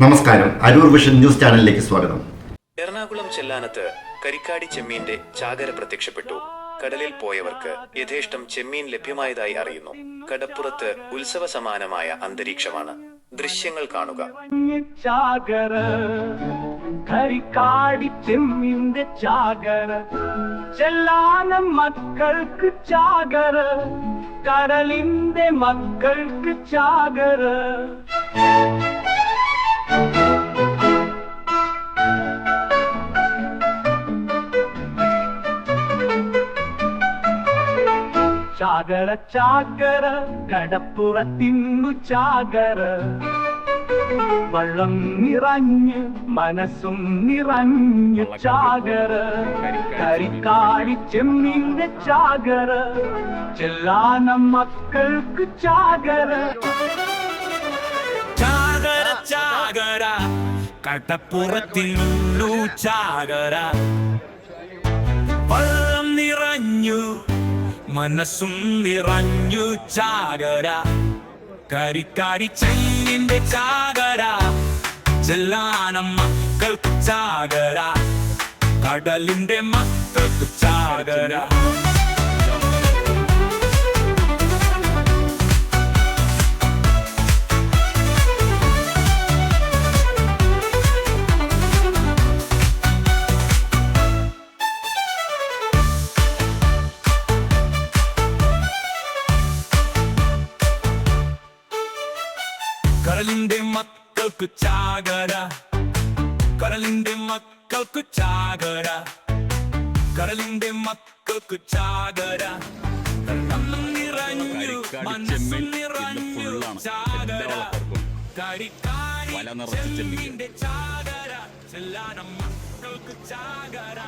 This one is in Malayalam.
നമസ്കാരം. അരൂർ വിഷൻ ന്യൂസ് ചാനലിലേക്ക് സ്വാഗതം. എറണാകുളം ചെല്ലാനത്ത് കരിക്കാടി ചെമ്മീന്റെ ചാകര പ്രത്യക്ഷപ്പെട്ടു. കടലിൽ പോയവർക്ക് യഥേഷ്ടം ചെമ്മീൻ ലഭ്യമായതായി അറിയുന്നു. കടപ്പുറത്ത് ഉത്സവ സമാനമായ അന്തരീക്ഷമാണ്. ദൃശ്യങ്ങൾ കാണുക. ചാകര കരിക്കാടി ചെമ്മിന്റെ ചാകര. ചെല്ലാന മക്കൾക്ക് ചാകര കടലിന്റെ മക്കൾക്ക് ചാകര. ചാകര ചാകര കടപ്പുറത്തിന്നു ചാകര. വള്ളം നിറഞ്ഞ് മനസ്സും നിറഞ്ഞ് ചാകര. കരിക്കാടി ചെമ്മിന്റെ ചാകര. ചെല്ലാന മക്കൾക്ക് ചാകര. ചാകര ചാകര കടപ്പുറത്തിനുള്ളു ചാകര. മനസ്സും നിറഞ്ഞു ചാകര. കരിക്കാരി ചെന്നിന്റെ ചാകര. ചെല്ലാനം മക്കൾക്ക് ചാകര. കടലിന്റെ മക്കൾക്ക് ചാകര. കടലിന്റെ മക്കൾക്ക് ചാകര. കടലിന്റെ മക്കൾക്ക് ചാകര. കടലിന്റെ മക്കൾക്ക് ചാകര. നിറഞ്ഞു മനസ്സും നിറഞ്ഞു ചാകര. വല നിറച്ച് ചാകര. ചെല്ലാനം മക്കൾക്ക് ചാകര.